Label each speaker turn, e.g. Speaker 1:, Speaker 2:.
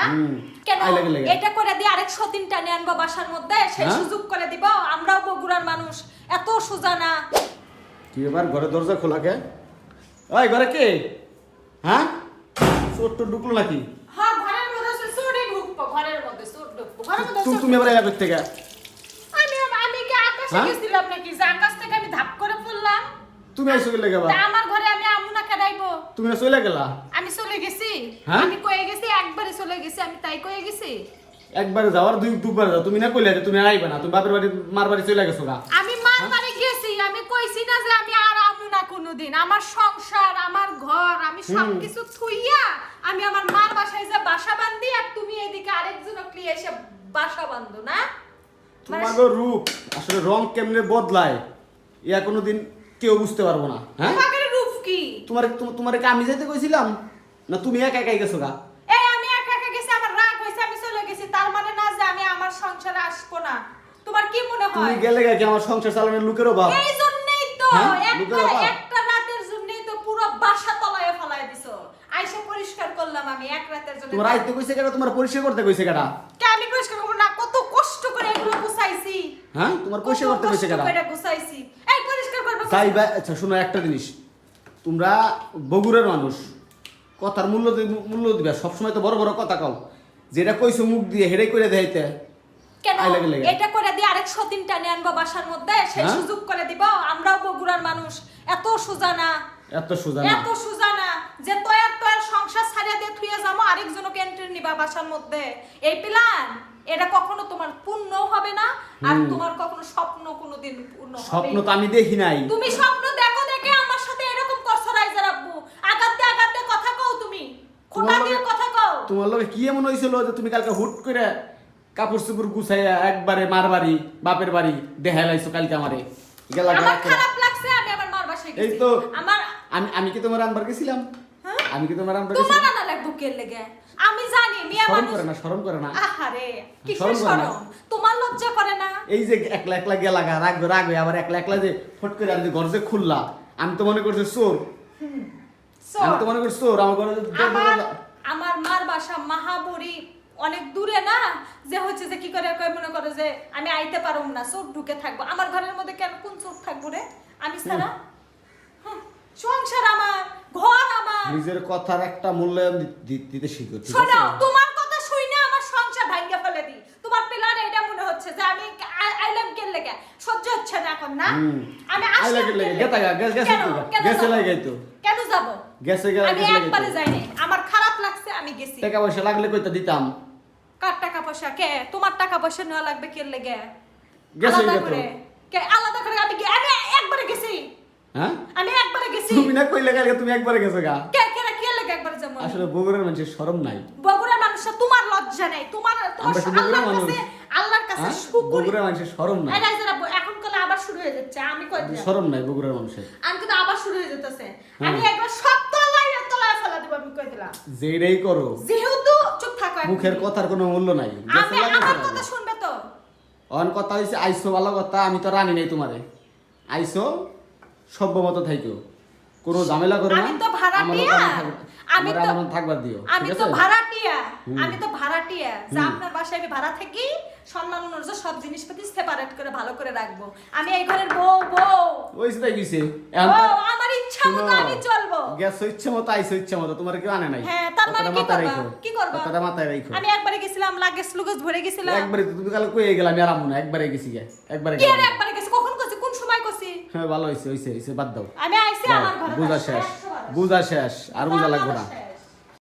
Speaker 1: না? কেন। এটা করে দিয়ে আরেক সতীন টানে আনব বাসার মধ্যে সেই
Speaker 2: হ্যাঁ?
Speaker 1: সুযোগ করে দিব। আমরাও বগুড়ার মানুষ। এত সোজা না।
Speaker 2: কি এবার ঘরে দরজা খোলা কে? ওই ঘরে কে? হ্যাঁ? চোর টোর ঢুকলো নাকি?
Speaker 1: হ্যাঁ ঘরের মধ্যে চোরই ঢুকবো ঘরের মধ্যে চোর ঢুকবো ঘরের মধ্যে
Speaker 2: তুমি এবার থেকে?
Speaker 1: আমি আমি কি আকাশে
Speaker 2: হ্যাঁ?
Speaker 1: গেছিলাম নাকি? যে আকাশ থেকে আমি ধাপ করে পড়লাম।
Speaker 2: তুমি আইসো গেলে গেবা
Speaker 1: আমার ঘরে আমি আমুনা খেদাইবো
Speaker 2: তুমি চলে গেলা?
Speaker 1: আমি চলে গেছি।
Speaker 2: হ্যাঁ?
Speaker 1: আমি কয়ে আমি তাই গেছি?
Speaker 2: একবারে যাওয়ার দুই দুবার যাও। তুমি না কইলে তুমি আইবে না তুমি বাপের বাড়ি মার বাড়ি চলে গেছো
Speaker 1: আমি মার বাড়ি গেছি আমি কইছি না যে আমি আর আমু না কোনোদিন। আমার সংসার আমার ঘর আমি সবকিছু থুইয়া আমি আমার মার বাসায় যে বাসা বান্ধি আর তুমি এদিকে আরেকজন ক্লিয়ে এসে বাসা বান্ধো না?
Speaker 2: তোমার রূপ আসলে রং কেমনে বদলায় ইয়া কোনোদিন কেউ বুঝতে পারব না হ্যাঁ?
Speaker 1: তোমাদের রূপ কি?
Speaker 2: তোমার তোমা- তোমার কি আমি যাইতে কইছিলাম না তুমি একা একাই গেছো গা
Speaker 1: এই আমি একা একা গেছি আমার রাগ হয়েছে আমি চলে গেছি তার মানে না যে আমি আমার সংসারে আসব না। তোমার কি মনে হয়?
Speaker 2: তুমি গেলে কি আমার সংসার চালানোর লোকেরও বাপ?
Speaker 1: এই জন্যই তো
Speaker 2: হ্যাঁ?
Speaker 1: একটা একটা রাতের জন্যই তো পুরো বাসা তলায় ফেলায় দিছো। আইসা পরিষ্কার করলাম আমি এক রাতের জন্য।
Speaker 2: তোমার আইতে কইছে কেটা তোমার পরিষ্কার করতে কইছে কেটা
Speaker 1: কে আমি পরিষ্কার করব না? কত কষ্ট করে এগুলো গুছাইছি।
Speaker 2: হ্যাঁ? তোমার পরিষ্কার করতে কইছে কেটা
Speaker 1: করে গুছাইছি। এই পরিষ্কার করব।
Speaker 2: তাই বা- আচ্ছা শোনো একটা জিনিস। তোমরা বগুড়ার মানুষ কথার মূল্য মূল্য দিবা। সবসময় তো বড় বড় কথা কও। যেটা কইছো মুখ দিয়ে হেডে করে দেখাইতে।
Speaker 1: কেন। এটা করে দিয়ে আরেক সতীন টানে আনব বাসার মধ্যে সেই
Speaker 2: হ্যাঁ?
Speaker 1: সুযোগ করে দিব। আমরাও বগুড়ার মানুষ। এত সোজা না
Speaker 2: এত সোজা না
Speaker 1: এত সোজা না যে তয়ার তয়ার সংসার ছাড়িয়ে দিয়ে থুয়ে যাব আরেকজনকে এন্ট্রি নিবা বাসার মধ্যে। এই প্ল্যান এটা কখনো তোমার পূর্ণ হবে না আর তোমার কখনো স্বপ্ন কোনোদিন পূর্ণ হবে
Speaker 2: স্বপ্ন তো আমি দেখি নাই।
Speaker 1: তুমি স্বপ্ন দেখো দেখে আমার সাথে এরকম করছ রাইজার আব্বু। আগাতে আগাতে কথা কও তুমি। খোটা দিয়ে কথা কও।
Speaker 2: তোমার লগে কি এমন হয়েছিল যে তুমি কালকে হুট করে কাপড় চুপড় গুছাইয়া একবারে মার বাড়ি বাপের বাড়ি দেখাই লাইছো কালকে আমারে। গেলা
Speaker 1: আমার খারাপ লাগছে আমি আমার মার বাসায়
Speaker 2: এই তো।
Speaker 1: আমার
Speaker 2: আমি আমি কি তোমার আনবার গেছিলাম?
Speaker 1: হ্যাঁ?
Speaker 2: আমি কি তোমার আনবার
Speaker 1: তোমার
Speaker 2: গেছিলাম?
Speaker 1: না লাগবো কে লেগে? আমি জানি মিয়া মানুষ
Speaker 2: করে না শরম করে না।
Speaker 1: আহারে কিসের
Speaker 2: শরম?
Speaker 1: তোমার লজ্জা করে না?
Speaker 2: এই যে একলা একলা গেলা গা রাগ রাগ আবার একলা একলা যে ফট করে আমি ঘর যে খুললা আমি তো মনে করছি চোর। আমি তো মনে করছি চোর আমার ঘরে
Speaker 1: আমার মার বাসা মাহাবুরি অনেক দূরে না যে হচ্ছে যে কি করে মনে করে যে আমি আইতে পারব না চোখ ঢুকে থাকব। আমার ঘরের মধ্যে কেন কোন চোখ থাকব রে? আমি ছাড়া? সংসার আমার ঘর আমার।
Speaker 2: নিজের কথার একটা মূল্যায়ন দি- দিতে শিখো
Speaker 1: শোনো তোমার কথা শুই না আমার সংসার ভাঙ্গে ফেলে দি তোমার প্ল্যান এটা মনে হচ্ছে যে আমি আইলাম কেন লেগে সহ্য হচ্ছে না এখন না? আমি
Speaker 2: আই
Speaker 1: আসলাম
Speaker 2: লাগে গেতা গা, গ্যাস- গ্যাসে
Speaker 1: কেন?
Speaker 2: তো।
Speaker 1: কেন। কেন যাব?
Speaker 2: গেছে
Speaker 1: আমি একবারে যাইনি। আমার খারাপ লাগছে আমি গেছি।
Speaker 2: টাকা পয়সা লাগলে কইতে দিতাম।
Speaker 1: কার টাকা পয়সা? কে? তোমার টাকা পয়সা নেওয়া লাগবে কে লেগে?
Speaker 2: গেছে
Speaker 1: আলাদা করে। কে? আলাদা করে আমি আমি একবারে গেছি।
Speaker 2: হ্যাঁ?
Speaker 1: আমি একবারে গেছি।
Speaker 2: তুমি না কইলে কালকে তুমি একবারে গেছো গা।
Speaker 1: কে কে কে লেগে একবারে যাব?
Speaker 2: আসলে বগুড়ার মানুষের শরম নাই।
Speaker 1: বগুড়ার মানুষের তোমার লজ্জা নেই। তোমার তোমার আল্লাহর কাছে আল্লাহর কাছে
Speaker 2: হ্যাঁ?
Speaker 1: শুকর।
Speaker 2: বগুড়ার মানুষের শরম নাই।
Speaker 1: এই রাইজার এখন কলে আবার শুরু হয়ে যাচ্ছে। আমি কই দিলাম
Speaker 2: শরম নাই বগুড়ার মানুষের।
Speaker 1: আমি কিন্তু আবার শুরু হয়ে যেতেছে
Speaker 2: হ্যাঁ।
Speaker 1: আমি একবার সব তলায় তলায় ফেলা দেবো আমি কই দিলাম।
Speaker 2: যেটাই করো।
Speaker 1: যেহেতু।
Speaker 2: মুখের কথার কোনো মূল্য নাই।
Speaker 1: আমি আমার কথা শুনবে তো।
Speaker 2: অন কথা হইছে আইসো ভালো কথা আমি তো রানি নাই তোমারে। আইসো সভ্য মতো থাইকো। কোনো ঝামেলা করো না।
Speaker 1: আমি তো ভাড়াটিয়া। আমি তো-
Speaker 2: থাকবার দিও
Speaker 1: আমি তো ভাড়াটিয়া। আমি তো ভাড়াটিয়া। যে। আপনার বাসায় আমি ভাড়া থাকি সম্মান অনুযায়ী সব জিনিসপাতি সেপারেট করে ভালো করে রাখব। আমি এই ঘরের বউ বউ।
Speaker 2: ওই সেটাই গেছে
Speaker 1: বউ আমার ইচ্ছা মতো আমি চলবো।
Speaker 2: গ্যাস ইচ্ছে মতো আইসো ইচ্ছে মতো তোমার কেউ আনে নাই।
Speaker 1: হ্যাঁ তার মানে কি
Speaker 2: মাথায়
Speaker 1: করবা? কি করবা?
Speaker 2: কথাটা মাথায় রাখো
Speaker 1: আমি একবারে গেছিলাম লাগেজ লুগেজ ভরে গেছিলাম।
Speaker 2: একবারে তুমি কাল কয়ে গেলাম আমি আর আমু না একবারে গেছি গে একবারে
Speaker 1: কি
Speaker 2: গেলাম।
Speaker 1: একবারে গেছি? কখন কোন সময়
Speaker 2: হ্যাঁ ভালো হইছে হইছে হইছে বাদ দাও।
Speaker 1: আমি আইছি আমার ঘরে
Speaker 2: বুঝা শেষ বুঝা শেষ আর বুঝা লাগবে না।